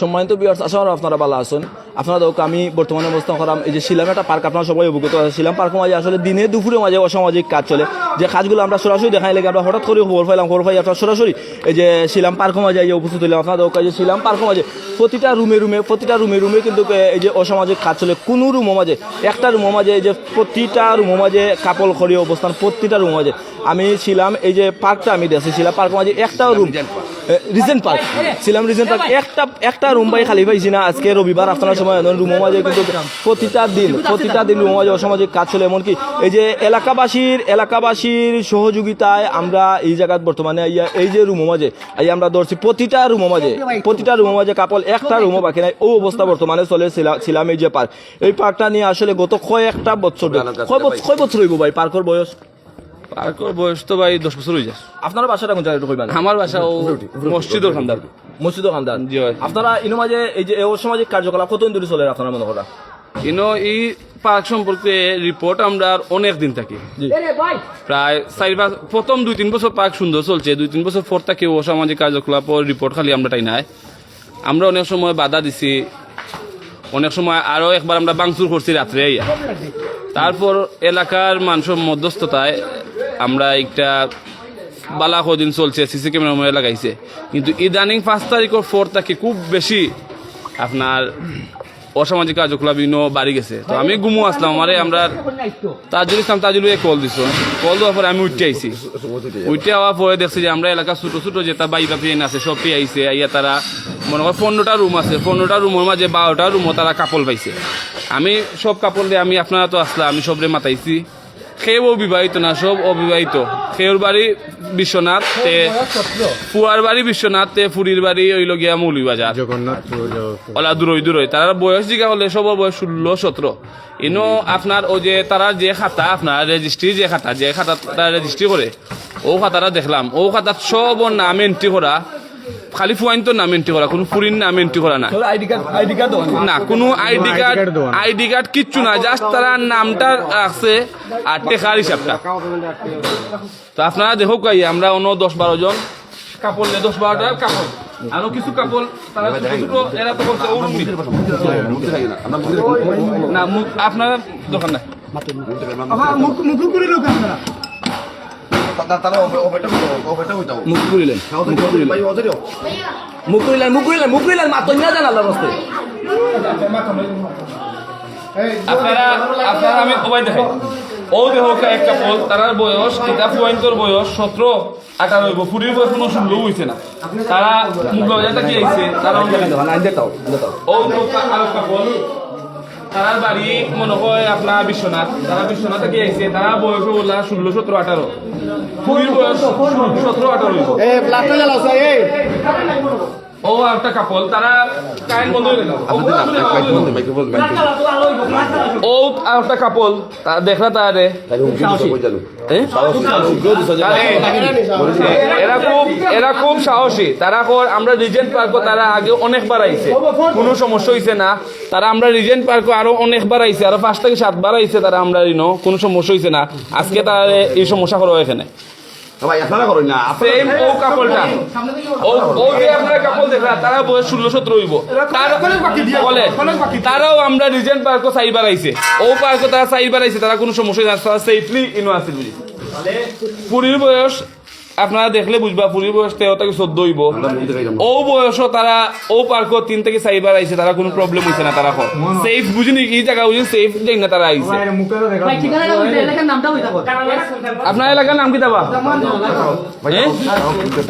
সম্মানিত বিয়ার্স আশা আপনারা ভালো আছেন। আপনারা দেখো আমি বর্তমানে অবস্থান করাম এই যে শিলাম একটা পার্ক আপনারা সবাই অবগত আছে শিলাম পার্কের মাঝে আসলে দিনে দুপুরে মাঝে অসামাজিক কাজ চলে। যে কাজগুলো আমরা সরাসরি দেখাই লেগে আমরা হঠাৎ করে খবর পাইলাম খবর পাই আপনার সরাসরি এই যে শিলাম পার্কের মাঝে এই যে উপস্থিত হইলাম। আপনারা দেখো যে শিলাম পার্কের মাঝে প্রতিটা রুমে রুমে প্রতিটা রুমে রুমে কিন্তু এই যে অসামাজিক কাজ চলে। কোনো রুমের মাঝে একটা রুমের মাঝে এই যে প্রতিটা রুমের মাঝে কাপল খড়ি অবস্থান প্রতিটা রুমের মাঝে। আমি ছিলাম এই যে পার্কটা আমি দেখছি শিলাম পার্কের মাঝে একটা রুম রিজেন্ট পার্ক ছিলাম রিজেন্ট পার্ক একটা একটা রুম বাই খালি পাইছি না। আজকে রবিবার আপনার সময় রুমের মাঝে কিন্তু প্রতিটা দিন প্রতিটা দিন রুমের মাঝে অসামাজিক কাজ চলে। এমনকি এই যে এলাকাবাসীর এলাকাবাসীর সহযোগিতায় আমরা এই জায়গায় বর্তমানে এই যে রুমের মাঝে এই আমরা ধরছি প্রতিটা রুমের মাঝে, প্রতিটা রুমের মাঝে কাপল একটা রুমও বাকি নাই। ও অবস্থা বর্তমানে চলে ছিলাম এই যে পার্ক। এই পার্কটা নিয়ে আসলে গত কয়েকটা বছর কয় বছর কয় বছর হইব ভাই পার্কের বয়স? পার্কর বয়স তো ভাই দশ বছর হয়ে যায় আপনার বাসাটা কোন জায়গায় কইবেন আমার বাসা ও মসজিদর খান্দার মসজিদ খানদান জি ভাই। আপনারা ইনো মাঝে এই যে অসামাজিক কার্যকলাপ কতদিন ধরে চলে আপনারা মনে করা ইনো এই পার্ক সম্পর্কে রিপোর্ট আমরা অনেক দিন থাকি। প্রায় চারি পাঁচ প্রথম দুই তিন বছর পার্ক সুন্দর চলছে দুই তিন বছর পর থেকে অসামাজিক কার্যকলাপ রিপোর্ট খালি আমরা তাই নাই। আমরা অনেক সময় বাধা দিছি অনেক সময় আরও একবার আমরা বাংচুর করছি রাত্রে তারপর এলাকার মানুষের মধ্যস্থতায় আমরা একটা বালা কদিন চলছে, সিসি ক্যামেরা মনে লাগাইছে। কিন্তু ইদানিং পাঁচ তারিখের ফোর থেকে খুব বেশি আপনার অসামাজিক কার্যকলাপ ইনো বাড়ি গেছে। তো আমি গুমু আসলাম, আমারে আমরা তাজুল ইসলাম তাজুল কল দিছো। কল দেওয়ার পরে আমি উঠতে আইছি। উঠতে হওয়ার পরে দেখছি যে আমরা এলাকা ছোট ছোট যেটা বাইবা পেন আছে, সব পেয়ে আইছে। আইয়া তারা মনে কর পনেরোটা রুম আছে। পনেরোটা রুমের মাঝে বারোটা রুমও তারা কাপড় পাইছে। আমি সব কাপড় দিয়ে আমি আপনারা তো আসলাম, আমি সবরে মাতাইছি। সেও বিবাহিত না সব অবিবাহিত। সেওর বাড়ি বিশ্বনাথ তে ফুয়ার বাড়ি বিশ্বনাথ তে ফুরির বাড়ি হইল গিয়া মৌলিবাজার। জগন্নাথ ওলা দূরই দূরই। তার বয়স জিগা হলে সবার বয়স ষোলো সতেরো। ইনো আপনার ও যে তারা যে খাতা আপনার রেজিস্ট্রি যে খাতা যে খাতা তারা রেজিস্ট্রি করে ও খাতাটা দেখলাম। ও খাতা সব নাম এন্ট্রি করা। খালি ফুয়াইন তো নাম এন্ট্রি করা কোনো ফুরিন নাম এন্ট্রি করা না। আইডি কার্ড আইডি কার্ড না কোনো আইডি কার্ড। আইডি কার্ড কিচ্ছু না জাস্ট তারা নামটা আছে আর টেকার হিসাবটা। তো আপনারা দেখো কাই আমরা অন্য দশ বারো জন। কাপড় দশ বারোটা কাপড়। আরও কিছু কাপড় তারা ছোট এরা তো না মুখ আপনারা দোকান না মুখ মুখ মুখ মুখ জান আপনারা আপনারা আমি সবাই দেখে ও দেহ এক কাপড় তারার বয়স এটা পয়েন্টর বয়স সতেরো আঠারো হইব ফুরির বয়স কোনো ষোলো হইছে না তারা কি আইছে তারা ও আর তারার বাড়ি মনে হয় আপনার বিশ্বনাথ। তারা বিশ্বনাথ থেকে এসে তারা বয়স ওলা ষোলো সতেরো আঠারো। ফুরির বয়স সতেরো আঠারো। ও একটা কাপল তারা কারেন্ট বন্ধ হয়ে গেল। ও একটা কাপল তারা দেখলা তারে? এরা খুব এরা খুব সাহসী। তারা কর আমরা রিজেন্ট পার্ক তারা আগে অনেকবার আইছে। কোনো সমস্যা হইছে না। তারা আমরা রিজেন্ট পার্ক আরও অনেকবার আইছে আরও পাঁচ থেকে সাতবার আইছে তারা আমরা কোনো সমস্যা হইছে না। আজকে তারা এই সমস্যা করো এখানে। সেম ও কাপলটা ও ও যে আপনারা কাপল দেখলা তারা বয়স ষোলো সতেরো হইব। বলে তারাও আমরা রিজেন্ট পার্ক চাইবার আইছে ও পার্ক তারা চাইবার আইছে তারা কোনো সমস্যা নাই তারা সেফলি ইনো আছে বুঝি। পুরীর বয়স আপনারা দেখলে বুঝবা পুরীর বয়স তেরো থেকে চোদ্দ হইব। ও বয়সও তারা ও পার্ক তিন থেকে চাইবার আইছে তারা কোনো প্রবলেম হইছে না তারা সেফ বুঝিনি এই জায়গা বুঝি সেফ যাই না তারা আইছে। আপনার এলাকার নাম কি দাবা?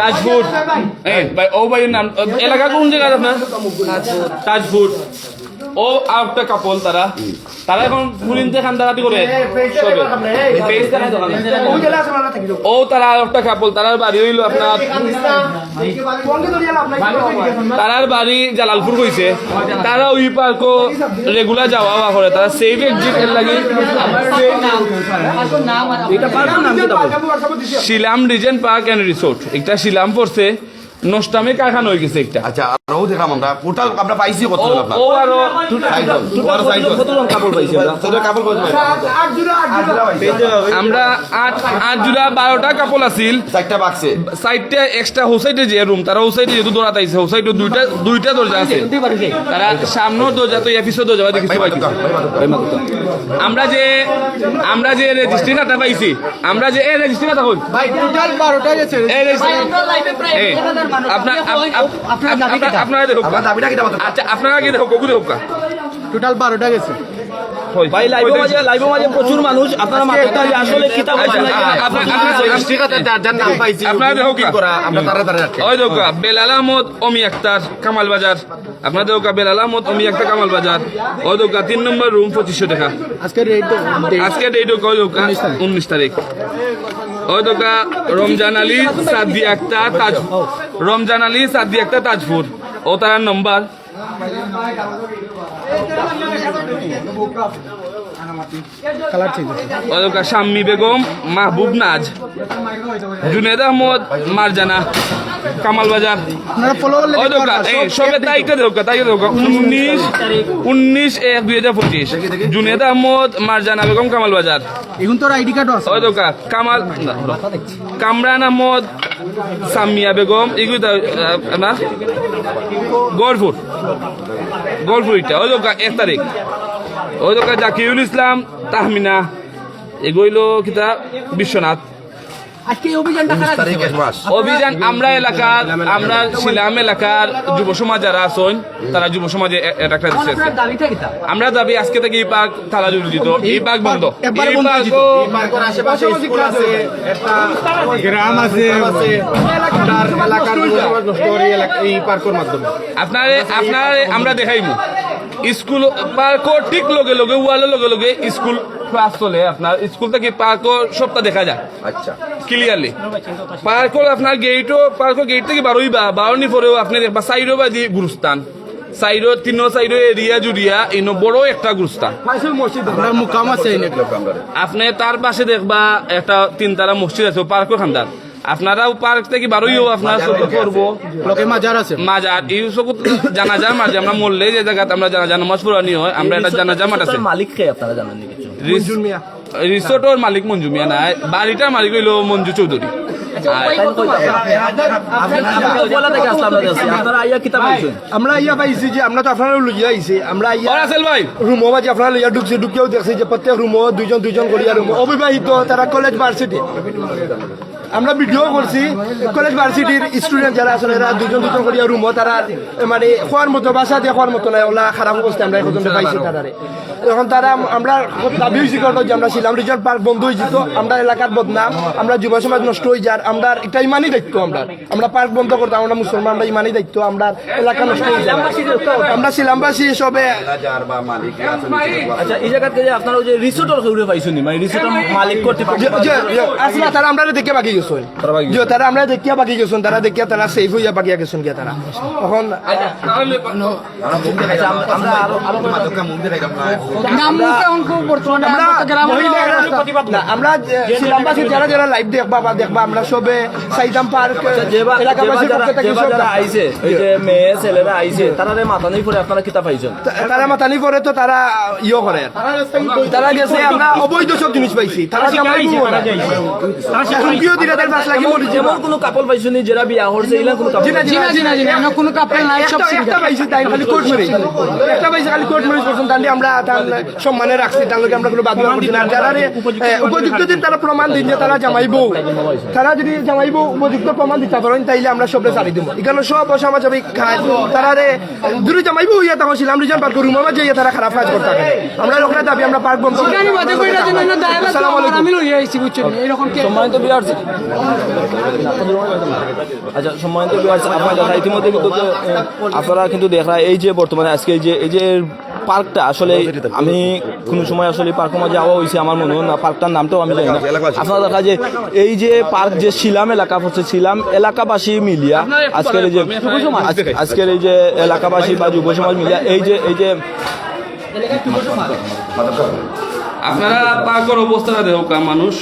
তাজপুর। ও ভাই নাম এলাকা কোন জায়গা আপনার? তাজপুর। ও আর একটা কাপল তারা তারা এখন পুরিনতে খান্দাকাটি করে ও তারা আর একটা কাপল তারার বাড়ি হইল আপনার তারার বাড়ি জালালপুর কইছে তারা ওই পার্ক রেগুলার যাওয়া আওয়া করে তারা সেফ এক্সিট এর লাগি Shilam Regent Park and resort একটা শিলাম পড়ছে নষ্টামি কারখানা হয়ে গেছে একটা। আচ্ছা আরও দেখাম আমরা টোটাল আমরা পাইছি কত ও ও আরও সাইকেল টোটাল কাপড় পাইছে। আমরা? কাপড় আমরা আট আট জোড়া বারোটা কাপড় আছিল। চারটা বাক্সে? সাইডটা এক্সট্রা হোসাইডে যে রুম তারা হোসাইডে যেহেতু দৌড়াত আইছে হোসাইডে দুইটা দুইটা দরজা আছে। তারা সামনের দরজা তো এপিসোড দরজা দেখিতে পাইছি আমরা যে আমরা যে রেজিস্ট্রি খাতা পাইছি আমরা যে এই রেজিস্ট্রি খাতা হই। এই রেজিস্ট্রি এই, আপনার আপ- আপ- আপনার- আপনারা দেখো আচ্ছা আপনারা কি দেখো কবু দেখো? টোটাল বারোটা গেছে। ভাই লাইভের মাঝে লাইভের মাঝে প্রচুর মানুষ। আপনারা মাথাটা যে আসলে কিতাব আছে নাকি? আপনারা দেখো কি আমরা তারা তারা ওই দেখো বেলাল আহমদ অমি আক্তার কামাল বাজার। আপনার দেখো বেলাল আহমদ অমি আক্তার কামাল বাজার। ওই দেখো তিন নম্বর রুম পঁচিশশো টাকা। আজকে রেট আজকে ডেট ওই দেখো উনিশ তারিখ। ওই রমজান আলী সাদি আক্তার তাজ রমজান আলী সাদি আক্তার তাজপুর। ও তার নম্বর শাম্মী বেগম মাহবুব নাজ জুনেদ আহমদ মারজানা কামাল বাজার। সবে তারিখটা দোকা তারিখটা দোকা উনিশ উনিশ এক দুই হাজার পঁচিশ। জুনেদ আহমদ মারজানা বেগম কামাল বাজার। এখন তোর আইডি কার্ডও আছে। ওই দোকা কামাল কামরান আহমদ সামিয়া বেগম, এগুলো না? গড়ফুর গড়ফুর এটা। ওই দোকা এক তারিখ। ওই দোকা জাকিউল ইসলাম, তাহমিনা। এগুলো কিতা? বিশ্বনাথ। অভিযান আমরা এলাকার আমরা শিলাম এলাকার যুব সমাজ যারা আছেন তারা যুব সমাজে একটা দিচ্ছে আমরা দাবি আজকে থেকে এই পার্ক তালা জুড়ে দিত। এই পার্ক বন্ধ। এই বন্ধ পার্ক দিত। পার্কের আশেপাশে স্কুল আছে একটা গ্রাম আছে আছে তার এলাকার যুবসমাজ নষ্ট করে এই এলাকা- এই পার্কের মাধ্যমে। আপনারে আপনারে আমরা দেখাইমু। স্কুল পার্কও ঠিক লগে লগে ওয়ালের লগে লগে স্কুল ক্লাস চলে আপনার স্কুল থেকে পার্কও সবটা দেখা যায়। আচ্ছা। ক্লিয়ারলি পার্কর আপনার গেটও পার্কর গেট থেকে বারোই বা বারোনি পরেও আপনি দেখবা সাইডও বা দিয়ে গুরুস্থান। সাইডও তিন সাইডও এরিয়া জুড়িয়া ইনো বড় একটা গুরুস্থান। মুকাম আছে আপনি তার পাশে দেখবা একটা তিনতারা মসজিদ আছে পার্কও খান্দার আপনারাও পার্ক থেকে বারোইও আপনার চোখে করব। লোকে মাজার আছে। মাজার এই জানাজার মাঝে আমরা মরলে যে জায়গাতে আমরা জানাজা নামাজ পড়ানি হয় আমরা একটা জানাজা মাঠ আছে। মালিক কে আপনারা জানেন রিসোর্টর মালিক মঞ্জু মিয়া না বাড়িটার মালিক হইল মঞ্জু চৌধুরী পাইছেন আমরা ইয়া পাইছি যে আমরা তো আপনারা লইয়া আইছি। আমরা ওর আসেল ভাই। রুমও মাঝে আপনারা লইয়া ঢুকছে ঢুকেও দেখছি যে প্রত্যেক রুমও দুইজন দুইজন করিয়া রুম অবিবাহিত তারা কলেজ ভার্সিটি আমরা ভিডিও করছি কলেজ ভার্সিটির স্টুডেন্ট যারা আসলে এরা দুজন দুজন করিয়া রুমও তারা মানে খোয়ার মতো বাসা দিয়ে খোয়ার মতো নাই ওলা খারাপ অবস্থা আমরা এখন পাইছি তারারে এখন তারা আমরা দাবি হয়েছি করব যে আমরা ছিলাম রিজার্ভ পার্ক বন্ধ হয়ে যেত আমরা এলাকার বদনাম আমরা যুব সমাজ নষ্ট হয়ে যার আমরা এটা ইমানই দায়িত্ব আমরা। আমরা পার্ক বন্ধ করতাম আমরা মুসলমান আমরা ইমানই দায়িত্ব আমরা এলাকা নষ্ট হয়ে যায় আমরা ছিলামবাসী সবে আচ্ছা এই জায়গাতে আপনারা ওই যে রিসোর্টের পাইছেন মানে রিসোর্টের মালিক যে আসলে তারা আমরা দেখে বাকি গেছেন। যে তারা আমরা দেখিয়া বাকি গেছেন তারা দেখিয়া তারা সেফ হইয়া বাকি গেছেন গিয়া তারা। তখন আচ্ছা আমরা- ছিলামবাসী যারা যারা লাইভ দেখবা বা দেখবা আমরা সবে সাইদাম পার্ক সব যারা আইছে মেয়ে ছেলেরা আইছে তারা মাথা নেই পরে আপনারা কিতাব পাইছেন? তারা মাতানি পরে তো তারা ইয়ে করে। তারা গেছে আমরা অবৈধ সব জিনিস পাইছি। তারা তার বাস লাগি মরি যেমন কোনো কাপল পাইছেন নি যারা বিয়া করছে এগুলা কোনো কাপল জিনা জিনা জিনা জিনা কোনো কাপড় নাই সব একটা পাইছি তাই খালি কোর্ট মেরে। একটা পাইছি খালি কোর্ট মেরে করছেন তাহলে আমরা তার সম্মানে রাখছি তার লগে আমরা কোনো বাদ করছি না। যারা উপযুক্ত দিন তারা প্রমাণ দিন যে তারা জামাইবো। তারা যদি জামাইবো উপযুক্ত প্রমাণ দিতে পারেন তাইলে আমরা সবরে ছাড়ি দিব। এখানে সব অসামাজিক খায়। তারা রে দূরে জামাইবো হইয়া তখন ছিলাম রিজন পার্ক রুম আমার যাইয়া তারা খারাপ কাজ করতে আমরা লোকরা দাবি আমরা পার্ক বন্ধ আসসালামু আলাইকুম। সম্মানিত বিয়ার আচ্ছা সম্মানিত আপনারা ইতিমধ্যে কিন্তু আপনারা কিন্তু দেখা এই যে বর্তমানে আজকে এই যে এই যে পার্কটা, আসলে আমি কোনো সময় আসলে পার্কের মাঝে যাওয়া হয়েছে আমার মনে হয় না, পার্কটার নামটাও আমি জানি না। আপনারা দেখা যে, এই যে পার্ক যে শিলাম এলাকা হচ্ছে, শিলাম এলাকাবাসী মিলিয়া, আজকের এই যে আজকের এই যে এলাকাবাসী বা যুব সমাজ মিলিয়া, এই যে এই যে আপনারা পার্কের অবস্থাটা দেখো মানুষ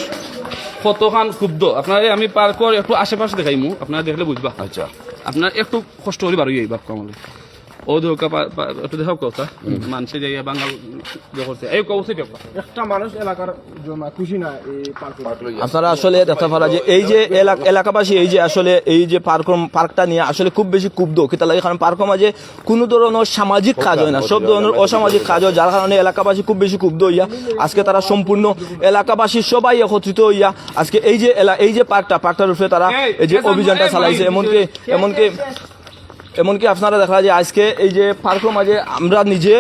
কতখান ক্ষুব্ধ। আপনার আমি পার্কর একটু আশেপাশে দেখাইমু আপনারা দেখলে বুঝবা আচ্ছা। আপনার একটু কষ্ট করি বারো এই বাপ কামালে একটু দেখাও কথা। মানুষে যাইয়া বাঙাল করছে এই কৌছে একটা মানুষ এলাকার খুশি না আপনারা আসলে দেখতে পারা যে এই যে এলাক- এলাকাবাসী এই যে আসলে এই যে পার্ক পার্কটা নিয়ে আসলে খুব বেশি ক্ষুব্ধ। কিতা লাগে কারণ পার্কের মাঝে কোনো ধরনের সামাজিক কাজ হয় না। সব ধরনের অসামাজিক কাজ হয় যার কারণে এলাকাবাসী খুব বেশি ক্ষুব্ধ হইয়া আজকে তারা সম্পূর্ণ এলাকাবাসী সবাই একত্রিত হইয়া আজকে এই যে এলা- এই যে পার্কটা পার্কটার উপরে তারা এই যে অভিযানটা চালাইছে। এমনকি এমনকি এমনকি আপনারা দেখা যায় আজকে এই যে পার্কের মাঝে আমরা নিজে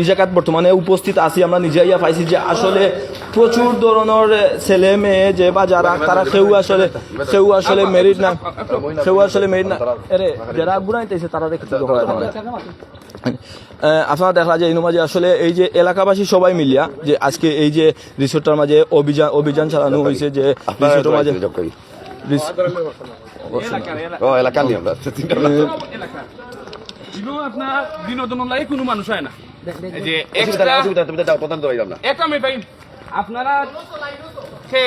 এই জায়গাত বর্তমানে উপস্থিত আছি আমরা নিজে ইয়া পাইছি যে আসলে প্রচুর ধরনের ছেলে মেয়ে যে বা যারা তারা কেউ আসলে কেউ আসলে মেরিট না কেউ আসলে মেরিট না। এরে যারা গুণাইতেছে তারা দেখতে আপনারা দেখা যায় এই মাঝে আসলে এই যে এলাকাবাসী সবাই মিলিয়া যে আজকে এই যে রিসোর্টটার মাঝে অভিযান অভিযান চালানো হয়েছে যে রিসোর্টের মাঝে ও এলাকার আমরা আপনার বিনোদন লাগে কোনো মানুষ হয় না। এই যে একটা আমি পাই আপনারা কে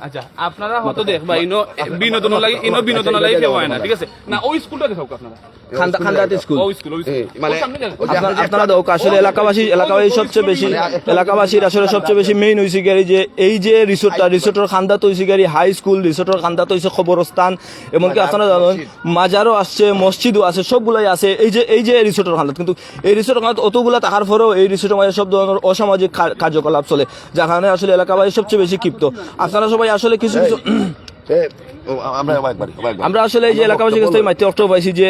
আচ্ছা আপনারা হয়তো দেখবা ইনো বিনোদন লাগে ইনো বিনোদন লাগে কেউ হয় না ঠিক আছে? না ওই স্কুলটা দেখাও আপনারা। খান্দা খান্দাতে স্কুল। ওই স্কুল ওই স্কুল। মানে ওর সামনে দেখো। আপনার- আপনারা দেখো আসলে এলাকাবাসী এলাকাবাসী সবচেয়ে বেশি এলাকাবাসীর আসলে সবচেয়ে বেশি মেইন হয়েছে গাড়ি যে এই যে রিসোর্টটা রিসোর্টের খান্দাত হয়েছে গাড়ি হাই স্কুল রিসোর্টের খান্দাত হয়েছে খবরস্থান। এমনকি আপনারা জানেন মাজারও আসছে মসজিদও আছে সবগুলাই আছে। এই যে এই যে রিসোর্টের খান্দাত কিন্তু এই রিসোর্টের খান্দাত অতগুলা টাকার পরেও এই রিসোর্টের মাঝে সব ধরনের অসামাজিক কার্যকলাপ চলে যার কারণে আসলে এলাকাবাসী সবচেয়ে বেশি ক্ষিপ্ত। আপনারা সবাই আসলে কিছু কিছু আমরা একবার একবার। আমরা আসলে এই যে এলাকাবাসীর কাছ থেকে মাইতে অর্থ পাইছি যে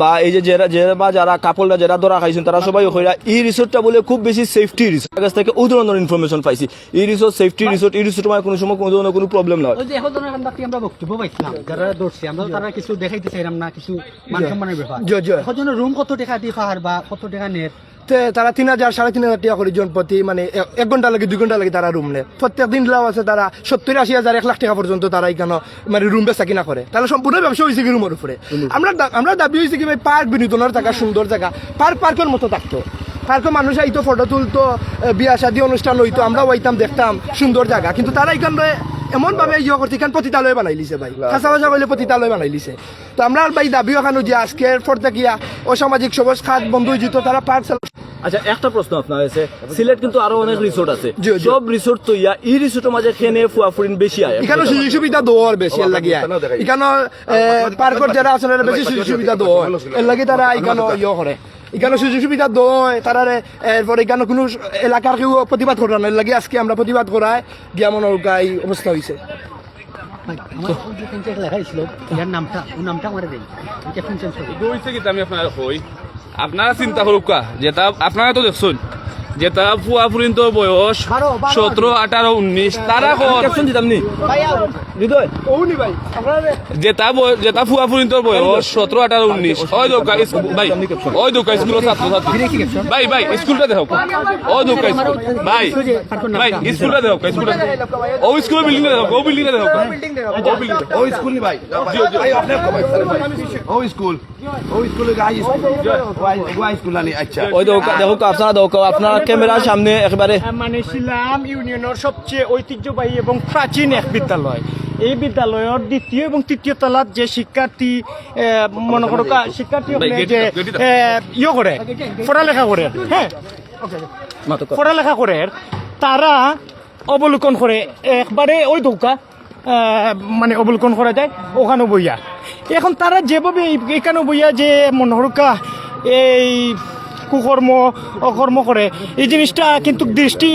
বা এই যে যারা যারা বা যারা কাপড়রা যারা ধরা খাইছেন তারা সবাই কইরা এই রিসোর্টটা বলে খুব বেশি সেফটি রিসোর্ট। কাছ থেকে ওই ধরনের ইনফরমেশন পাইছি। এই রিসোর্ট সেফটি রিসোর্ট এই রিসোর্ট মানে কোনো সময় কোনো ধরনের কোনো প্রবলেম নয় ওই যে এখন ধরনের আমরা কি আমরা বক্তব্য পাইছিলাম যারা দৌড়ছে আমরা তারা কিছু দেখাইতে চাইলাম না কিছু মান সম্মানের ব্যাপার। এখন রুম কত টাকা দিয়ে পাহাড় বা কত টাকা নেট তে তারা তিন হাজার সাড়ে তিন হাজার টাকা করে জন প্রতি মানে এক ঘণ্টা লাগে দুই ঘণ্টা লাগে তারা রুম নেয়। প্রত্যেক দিন লাভ আছে তারা সত্তর আশি হাজার এক লাখ টাকা পর্যন্ত তারা এখানে মানে রুম বেচা কিনা করে। তাহলে সম্পূর্ণ ব্যবসা হয়েছে কি রুমের উপরে? আমরা আমরা দাবি হয়েছে কি ভাই পার্ক বিনোদনের জায়গা সুন্দর জায়গা। পার্ক পার্কের মতো থাকতো। পার্কে মানুষ আইতো ফটো তুলতো বিয়া শাদী অনুষ্ঠান হইতো আমরা ওইতাম দেখতাম সুন্দর জায়গা। কিন্তু তারা এখানে এমন ভাবে ইয়ে করছে এখান পতিতালয় বানাই লিছে ভাই খাসা ভাষা কইলে পতিতালয় বানাই লিছে তো আমরা ভাই দাবি ওখানে যে আজকের পর থাকিয়া অসামাজিক সবজ খাত বন্ধ যেত তারা পার্ক আচ্ছা একটা প্রশ্ন আপনার আছে সিলেট কিন্তু আরও অনেক রিসোর্ট আছে। সব রিসোর্ট তো ইয়া এই রিসোর্টের মাঝে খেনে ফুয়াফুরিন বেশি আয়। এখানে সুযোগ সুবিধা দেওয়ার বেশি এর লাগিয়া এখানে পার্কর যারা আছে এরা বেশি সুযোগ সুবিধা দেওয়া এর লাগে তারা এখানে ইয়ে করে। এখানে সুযোগ সুবিধা দেয় তারা এরপরে এখানে কোনো এলাকার কেউ প্রতিবাদ করে না। এর লাগে আজকে আমরা প্রতিবাদ করায় গিয়া মনে এই অবস্থা হয়েছে আমার নামটা ওই নামটা আমার দেই। এটা শুনছেন আমি আপনার কই আপনারা চিন্তা করুক যেটা আপনারা তো দেখছেন। যেটা ফুয়া ফুরিন তো বয়স সতেরো আঠারো উনিশ তারা ওনি ভাই আপনারা যেটা যেটা ফুয়া ফুরিন তোর বয়স সতেরো আঠারো উনিশ। ওই দোকা ভাই ওই দোকা স্কুলের ছাত্র ছাত্রী। ভাই ভাই স্কুলটা দেখো ওই দোকা স্কুল ভাই ভাই স্কুলটা দেখো স্কুলটা ও স্কুলের বিল্ডিংটা দেখো ও বিল্ডিংটা দেখো ও বিল্ডিং ও স্কুল নি ভাই। ও স্কুল ও স্কুলে। গাই স্কুল ও স্কুল আনি আচ্ছা। ওই দেখো দেখো আপনারা দেখো আপনারা ক্যামেরার সামনে একেবারে মানে শিলাম ইউনিয়নের সবচেয়ে ঐতিহ্যবাহী এবং প্রাচীন এক বিদ্যালয়। এই বিদ্যালয়ের দ্বিতীয় এবং তৃতীয় তলাত যে শিক্ষার্থী মনে করো শিক্ষার্থী যে ইয়ে করে পড়ালেখা করে হ্যাঁ। পড়ালেখা করে তারা অবলোকন করে একবারে ওই দৌকা মানে অবলোকন করা যায় ওখানে বইয়া। এখন তারা যেভাবে এখানে বইয়া যে মনোহরকা এই কুকর্ম, অকর্ম করে। এই জিনিসটা কিন্তু দৃষ্টি,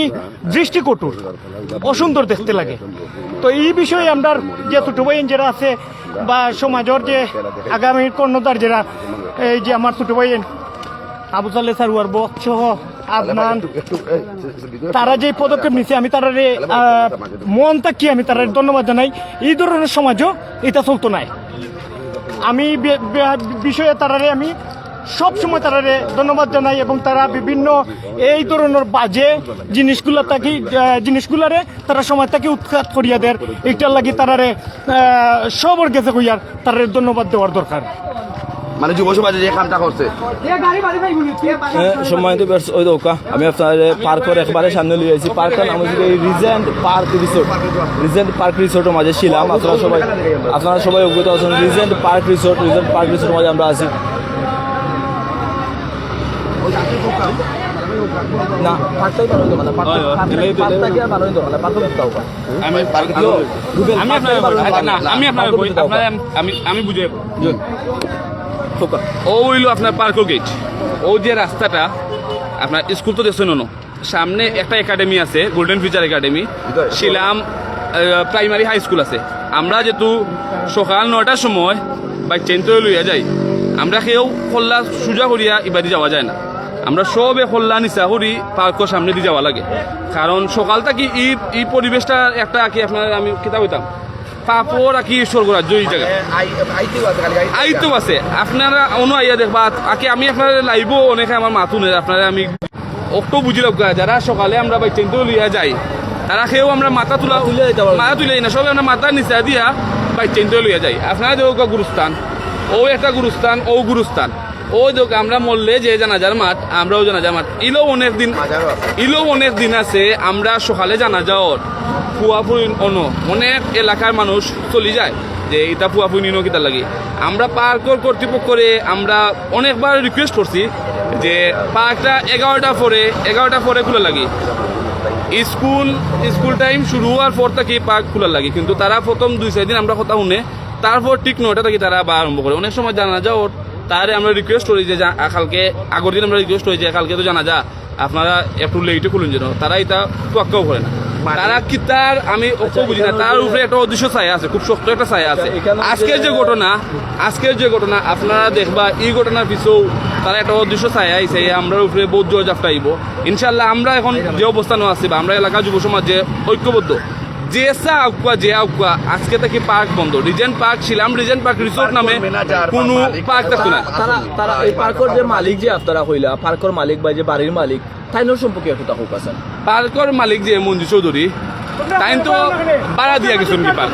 দৃষ্টিকটুর, অসুন্দর দেখতে লাগে। তো এই বিষয়ে আমরা যে ছোট ভাই যারা আছে বা সমাজের যে আগামী কর্ণধার যারা, এই যে আমার ছোট ভাই আবু সাল্লে সারুয়ার বক সহ আদনান, তারা যে পদক্ষেপ নিছে, আমি তারা মন তাকিয়ে আমি তারা ধন্যবাদ জানাই। এই ধরনের সমাজও এটা চলতো নাই। আমি বিষয়ে তারারে আমি সব সময় তারারে ধন্যবাদ জানাই এবং তারা বিভিন্ন এই ধরনের বাজে জিনিসগুলো থাকি আহ, জিনিসগুলারে তারা সময় থাকি উৎখাত করিয়া দেয় এইটার লাগি তারারে সবর গেছে কইয়ার তারারে ধন্যবাদ দেওয়ার দরকার। মানে যুব সমাজে যে কামটা করছে। সম্মানিত ওই দৌকা আমি আপনার পার্কের একবারে সামনে লিয়ে আছি পার্কের নাম হচ্ছে Regent Park resort Regent Park রিসোর্টের মাঝে ছিলাম। আপনারা সবাই আপনারা সবাই অবগত আছেন। Regent Park resort Regent Park রিসোর্টের মাঝে আমরা আছি। না পার্কটাই ভালো দোকান পার্কটাকে আর ভালো দোকান পার্ক দাও আমি আমি আপনার আমি আপনার আমি আমি বুঝে ও হইল আপনার পার্কো গেট। ও যে রাস্তাটা আপনার স্কুল তো দেখছেন সামনে একটা একাডেমি আছে Golden Future academy Shilam primary high school আছে। আমরা যেহেতু সকাল নটার সময় বাইক চেন লইয়া যাই আমরা কেউ খোল্লা সোজা করিয়া ইবাদি যাওয়া যায় না। আমরা সবে খোল্লা নিচা করি পার্কের সামনে দিয়ে যাওয়া লাগে। কারণ সকাল থেকে ই এই পরিবেশটা একটা কি আপনার আমি কিতাব হইতাম। পাপর আর কি স্বর্গরাজ্য এই জায়গায় আইতো আছে আপনারা অন্য আইয়া দেখবা আগে আমি আপনার লাইব অনেকে আমার মাতুনের আপনারা আমি অটো বুঝি লগা যারা সকালে আমরা বাই চেন্টো লিয়া যাই তারা খেয়েও আমরা মাথা তুলা মাথা তুলে না সবাই আমরা মাথা নিচা দিয়া বাই চেন্টো লিয়া যাই। আপনারা দেখো গুরুস্থান ও একটা গুরুস্থান ও গুরুস্থান। ও দেখ আমরা মরলে যে জানাজার মাঠ আমরাও জানাজার মাঠ। ইলো অনেক দিন ইলো অনেক দিন আছে আমরা সকালে জানা যাওয়ার ফুয়াফুই অন্য অনেক এলাকার মানুষ চলে যায় যে এটা ফুয়াফুই নিনো কিতা লাগে। আমরা পার্কর কর্তৃপক্ষরে আমরা অনেকবার রিকোয়েস্ট করছি যে পার্কটা এগারোটা পরে এগারোটা পরে খোলা লাগে। স্কুল স্কুল টাইম শুরু হওয়ার পর থেকে পার্ক খোলা লাগে কিন্তু তারা প্রথম দুই চার দিন আমরা কথা শুনে তারপর ঠিক নয়টা থেকে তারা বা আরম্ভ করে। অনেক সময় জানা যাও তারে আমরা রিকোয়েস্ট করি যে কালকে আগের দিন আমরা রিকোয়েস্ট করি যে কালকে তো জানা যা আপনারা একটু লেটে খুলুন যেন তারা এটা তোয়াক্কাও করে না। তারা কি তার আমি অত বুঝি না তার উপরে একটা অদৃশ্য ছায়া আছে খুব শক্ত একটা ছায়া আছে। আজকের যে ঘটনা আজকের যে ঘটনা আপনারা দেখবা এই ঘটনার পিছু তারা একটা অদৃশ্য ছায়া আইছে আমরা উপরে জোর জাপটা আইব। ইনশাল্লাহ আমরা এখন যে অবস্থানে আছি বা আমরা এলাকার যুব সমাজ যে ঐক্যবদ্ধ যে সা জে যে আউকা আজকে থেকে পার্ক বন্ধ? রিজেন্ট পার্ক ছিলাম রিজেন্ট পার্ক রিসোর্ট নামে কোনো পার্ক থাকতো না তারা তারা এই পার্কের যে মালিক। যে আপনারা হইলা পার্কের মালিক বা যে বাড়ির মালিক তাইনোর সম্পর্কে একটু হোক আছেন পার্কের মালিক যে মঞ্জু চৌধুরী তাই তো ভাড়া দিয়া গেছেন কি পার্ক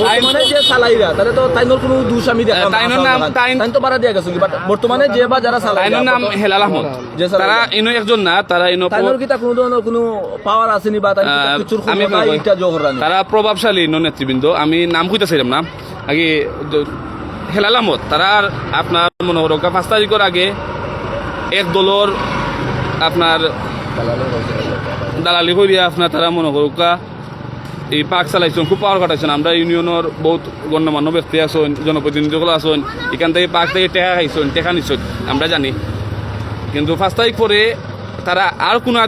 বর্তমানে যে সালাইরা তাহলে তো তাইনোর কোনো দোষ আমি না তাইনোর নাম-। তাইন- তো বাড়া দিয়া গেছে বাট বর্তমানে যে বা যারা সালাই তাইনোর নাম হেলাল আহমদ। তারা ইনো একজন না তারা ইনো তাইনোর কি কোনো ধরনের কোনো পাওয়ার আসেনি বা তাই আহ, কিছুর আমি ক্ষমতা আপনাকে- ইটা রানি তারা প্রভাবশালী ন নেতৃবৃন্দ। আমি নাম কইতেছিলাম না। আগে হেলাল আহমদ তারা আর আপনার মনে করো পাঁচ তারিখের আগে এক দলর আপনার দালালি করিয়া আপনার তারা মনে করুকা এই পার্ক চালাইছেন খুব পাওয়ার কাটাইছেন আমরা ইউনিয়নের বহুত গণ্যমান্য ব্যক্তি আছেন জনপ্রতিনিধিগুলো আছেন এখান থেকে পার্ক থেকে টেকা খাইছেন টেকা নিছেন আমরা জানি। কিন্তু পাঁচ তারিখ পরে তারা আর কোনো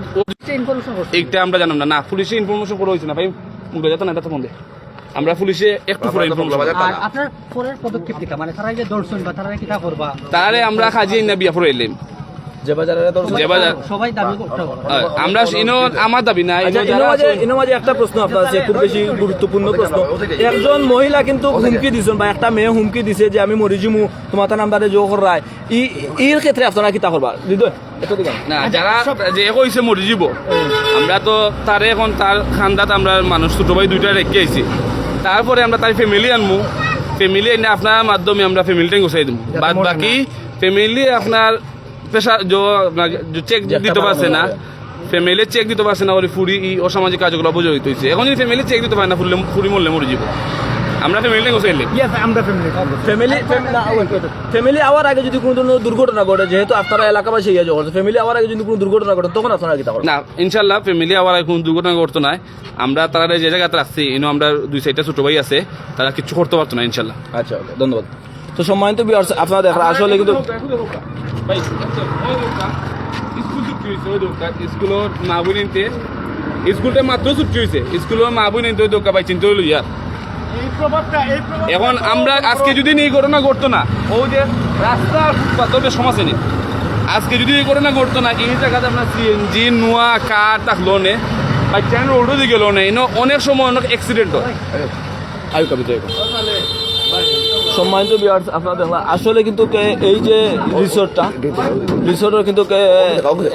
এইটা আমরা জানাম না। না পুলিশে ইনফরমেশন করা হয়েছে না ভাই মুখে যেত না এটা তো বন্ধে। আমরা পুলিশে একটু পরে আপনার পরের পদক্ষেপ মানে তারা যে দর্শন বা তারা কিটা করবা? তারে আমরা খাজি না বিয়া পরে এলাম। আমরা ইনো আমার দাবি না আচ্ছা ইনো ইনো মাঝে আছে- একটা প্রশ্ন আপনার আছে খুব বেশি গুরুত্বপূর্ণ প্রশ্ন। একজন মহিলা কিন্তু হুমকি দিছেন বা একটা মেয়ে হুমকি দিছে যে আমি তোমার তার নাম্বারে জো করায় ই এর ক্ষেত্রে আপনারা কিতা করবা হৃদয় এটা দিগান না। যারা যে কইছে মরি যাব। আমরা তো তারে এখন তার খান্দাত আমরা মানুষ ছোট ভাই দুইটা রেখে আইছি। তারপরে আমরা তার ফ্যামিলি আনমু। ফ্যামিলি এনে আপনার মাধ্যমে আমরা ফ্যামিলিটাই গোছাই দেবো বাদ বাকি ফ্যামিলি আপনার পেশা চেক দিতে পারছে না। ফ্যামিলি চেক দিতে পারছে না ওই ফুরি ই অসামাজিক কাজগুলো অবজড়িত হয়েছে এখন যদি ফ্যামিলি চেক দিতে পারে না ফুরলে ফুরি মরলে মরে যাব আমরা ফ্যামিলিটাই গোছাই নিলাম ইয়েস আমরা ফ্যামিলি ফ্যামিলি ফ্যামিলি আওয়ার আগে যদি কোনো ধরনের দুর্ঘটনা ঘটে যেহেতু আপনারা এলাকাবাসী ইয়ে যখন ফ্যামিলি আওয়ার আগে যদি কোনো দুর্ঘটনা ঘটে তখন আপনারা করবেন? না ইনশাল্লাহ ফ্যামিলি আবার কোনো দুর্ঘটনা ঘটতো না। আমরা তারা যে জায়গাতে রাখছি ইনো আমরা দুই সাইডটা ছোট ভাই আছে তারা কিছু করতে পারতো না ইনশাল্লাহ আচ্ছা ধন্যবাদ। তো সম্মানিত বিয়ার্স আপনারা দেখা আসলে কিন্তু স্কুলের মা বই নিতে স্কুলটা মাত্র ছুটি হয়েছে স্কুলের মা বই নিতে দোকা পাই চিন্তা হইল ইয়ার এখন আমরা আজকে যদি এই ঘটনা ঘটতো না ও যে রাস্তা ফুটপাথের সমস্যা নেই। আজকে যদি এই ঘটনা ঘটতো না এই জায়গাতে আপনার সিএনজি নোয়া কার থাকল নে বা ট্রেন রোডও দিকে না এনে অনেক সময় অনেক অ্যাক্সিডেন্ট হয়। আয়ু সম্মানিত বিয়ার্স আপনারা দেখলাম আসলে কিন্তু এই যে রিসোর্টটা রিসোর্টের কিন্তু কে-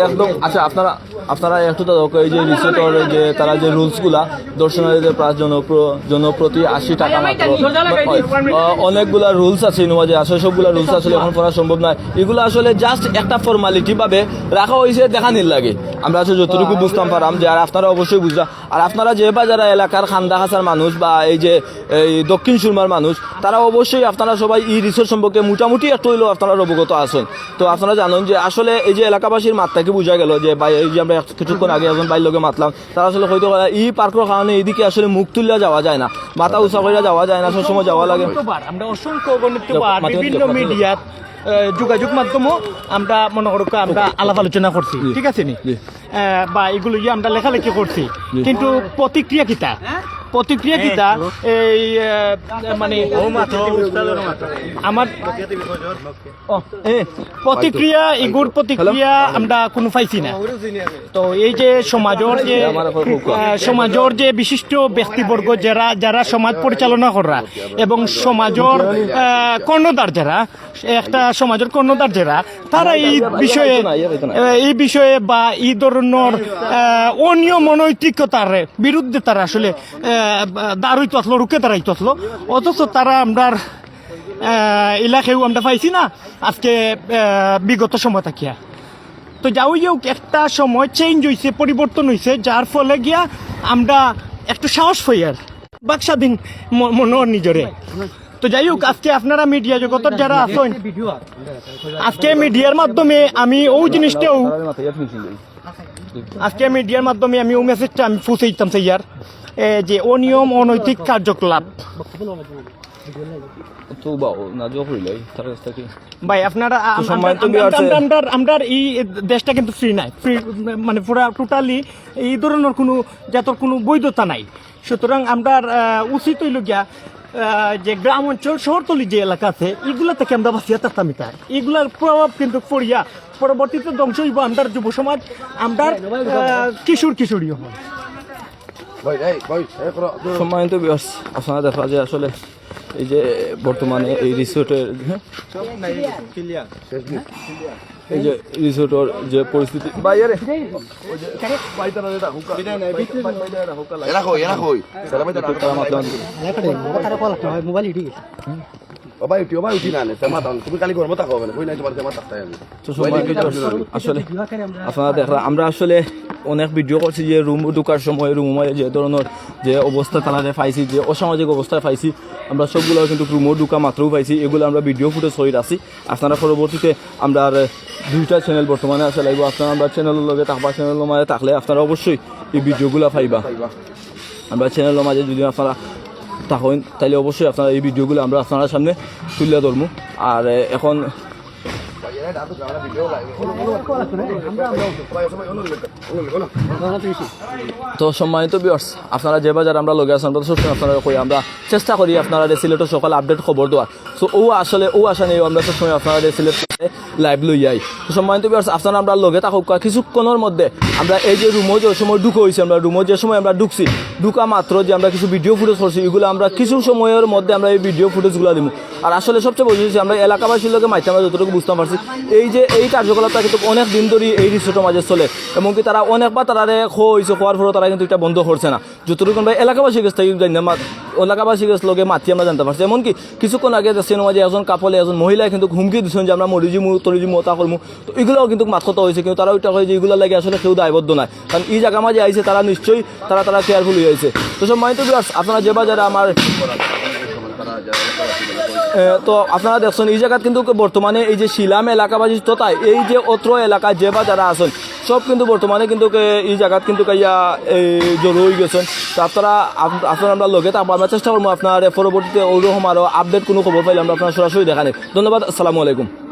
একদম আচ্ছা আপনারা আপনারা একটু তাদেরক এই যে রিসোর্টের যে তারা যে রুলসগুলা দর্শনার্থীদের প্রায় জনপ্র- জনপ্রতি আশি টাকা মাত্র। অনেকগুলা রুলস আছে ইনোভা যে আসলে সবগুলা রুলস আসলে এখন পড়া সম্ভব নয়। এগুলো আসলে জাস্ট একটা ফর্মালিটি ভাবে রাখা হয়েছে দেখানির লাগে। আমরা আসলে যতটুকু বুঝতাম পারাম যে আর আপনারা অবশ্যই বুঝরা আর আপনারা যে বা যারা এলাকার খান্দা খাসার মানুষ বা এই যে এই দক্ষিণ সুরমার মানুষ তারা অবশ্যই আপনারা সবাই এই রিসোর্ট সম্পর্কে মোটামুটি একটু হইলেও আপনারা অবগত আছেন। তো আপনারা জানেন যে আসলে এই যে এলাকাবাসীর মাত্রাকে বোঝা গেল যে ভাই এই যে আমরা কিছুক্ষণ আগে একজন বাইর লোকে মাতলাম তারা আসলে হয়তো এই পার্কের কারণে এইদিকে আসলে মুখ তুলিয়া যাওয়া যায় না মাথা উঁচা করিয়া যাওয়া যায় না সবসময় যাওয়া লাগে। আমরা অসংখ্য বিভিন্ন আহ, যোগাযোগ মাধ্যমও আমরা মনে করো আমরা আলাপ আলোচনা করছি ঠিক আছে নি? আহ, বা এগুলো ইয়ে আমরা লেখালেখি করছি কিন্তু প্রতিক্রিয়া কিতা প্রতিক্রিয়া কিতা এই মানে আমার প্রতিক্রিয়া এগুর প্রতিক্রিয়া আমরা কোনো পাইছি না। তো এই যে সমাজের যে সমাজের যে বিশিষ্ট ব্যক্তিবর্গ যারা যারা সমাজ পরিচালনা করা এবং সমাজের আহ, কর্ণধার যারা একটা সমাজের কর্ণধার যারা তারা এই বিষয়ে এই বিষয়ে বা এই ধরনের আহ, অনিয়ম অনৈতিকতার বিরুদ্ধে তারা আসলে দাঁড়ই তথলো রুকে দাঁড়াই তথলো অথচ তারা আমরার আহ, এলাকায়ও আমরা পাইছি না। আজকে বিগত সময় থাকিয়া। তো যাও হোক একটা সময় চেঞ্জ হয়েছে পরিবর্তন হয়েছে যার ফলে গিয়া আমরা একটু সাহস পাই আর। বাক স্বাধীন ম- মনোর নিজরে। তো যাই হোক আজকে আপনারা মিডিয়া জগতের যারা আছেন আজকে মিডিয়ার মাধ্যমে আমি ও জিনিসটাও আজকে মিডিয়ার মাধ্যমে আমি ও মেসেজটা আমি পৌঁছাইতাম সেইয়ার এ, যে অনিয়ম অনৈতিক কার্যকলাপ। ভাই আপনারা আমরা- এই দেশটা কিন্তু ফ্রি নাই। ফ্রি মানে পুরা টোটালি এই ধরনের কোনো জাতর কোনো বৈধতা নাই। সুতরাং আমরা উচিত হইল গিয়া যে গ্রাম অঞ্চল শহরতলি যে এলাকা আছে এগুলা থেকে আমরা বাঁচিয়া থাকতাম এটা এগুলার প্রভাব কিন্তু পড়িয়া পরবর্তীতে ধ্বংস হইব আমরা যুব সমাজ আমরা কিশোর কিশোরী হব ভাই এই ভাই এই করো সম্মানিত বিয়ার্স আপনারা দেখা যায় আসলে এই যে বর্তমানে এই রিসোর্টের হ্যাঁ? এই যে রিসোর্টের যে পরিস্থিতি বাইরে মোবাইল বাবা উঠি বাবা উঠি না তেমা তান তুমি কালি গরম থাকো না কই নাই তোমার তেমা থাকতে আমি। আসলে আপনারা দেখলাম আমরা আসলে অনেক ভিডিও করছি যে রুম ঢুকার সময় রুমে যে ধরনের যে অবস্থা তারা পাইছি যে অসামাজিক অবস্থায় পাইছি আমরা সবগুলো কিন্তু রুমও ঢুকা মাত্রও পাইছি এগুলো আমরা ভিডিও ফুটেজ হয়ে আছি আপনারা পরবর্তীতে আমরা আর দুইটা চ্যানেল বর্তমানে আছে লাগবে আপনারা আমরা চ্যানেলের লগে থাকবা চ্যানেলের মাঝে থাকলে আপনারা অবশ্যই এই ভিডিওগুলো পাইবা। আমরা চ্যানেলের মাঝে যদি আপনারা থাকেন তাহলে অবশ্যই আপনারা এই ভিডিওগুলো আমরা আপনার সামনে তুলে ধরবো। আর এখন তো সম্মানিত বিয়ার্স আপনারা যে বাজার আমরা লগে আছেন আপনারা কই, আমরা চেষ্টা করি আপনারা সিলেটের সকাল আপডেট খবর দেওয়ার। সো ও আসলে, ও আশা নেই আমরা সবসময় আপনারা সিলেট লাইভ লই যাই তো সম্মানিত বিয়ার্স আমরা লগে থাকুক কিছুক্ষণের মধ্যে আমরা এই যে রুমও যে সময় ঢুকে হয়েছে আমরা রুমও যে সময় আমরা ঢুকছি ঢুকা মাত্র যে আমরা কিছু ভিডিও ফুটেজ করছি এগুলো আমরা কিছু সময়ের মধ্যে আমরা এই ভিডিও ফুটেজগুলো দিব আর আসলে সবচেয়ে বুঝেছি আমরা এলাকাবাসীর লোকে মাইতে আমরা যতটুকু বুঝতে পারছি, এই যে এই কার্যকলাপটা কিন্তু অনেক দিন ধরে এই রিসোর্টের মাঝে চলে। এমনকি তারা অনেকবার তারা হয়েছে হওয়ার পরেও তারা কিন্তু এটা বন্ধ করছে না। যতটুকু আমরা এলাকাবাসী কাছ থেকে জানি না মা- এলাকাবাসী কাছ লোকে মাতি আমরা জানতে পারছি। এমনকি কিছুক্ষণ আগে দেখছেন যে একজন কাপলে একজন মহিলা কিন্তু হুমকি দিচ্ছেন যে আমরা মরিজি মু তরিজি মতা করমু তো এগুলোও কিন্তু মাথকতা হয়েছে, কিন্তু তারা ওইটা যে এগুলো লাগে আসলে কেউ দায়বদ্ধ নাই। কারণ এই জায়গা মাঝে আইছে, তারা নিশ্চয়ই, তারা তারা কেয়ারফুল হয়ে আইছে। তো সব বিয়ার্স আপনারা যে বাজারে আমার তো আপনারা দেখছেন, এই জায়গাত কিন্তু বর্তমানে এই যে শিলাম এলাকা এলাকাবাসী তথা এই যে অত্র এলাকা যে বা যারা আছেন, সব কিন্তু বর্তমানে কিন্তু এই জায়গাত কিন্তু কাইয়া, এই, জড়ো হয়ে গেছেন। তো আপনারা, আপ- আপনারা আমরা লগে থাকব, আমরা চেষ্টা করব আপনার পরবর্তীতে ওরকম আরও আপডেট কোনো খবর পাইলে আমরা আপনার সরাসরি দেখানে ধন্যবাদ, আসসালামু আলাইকুম।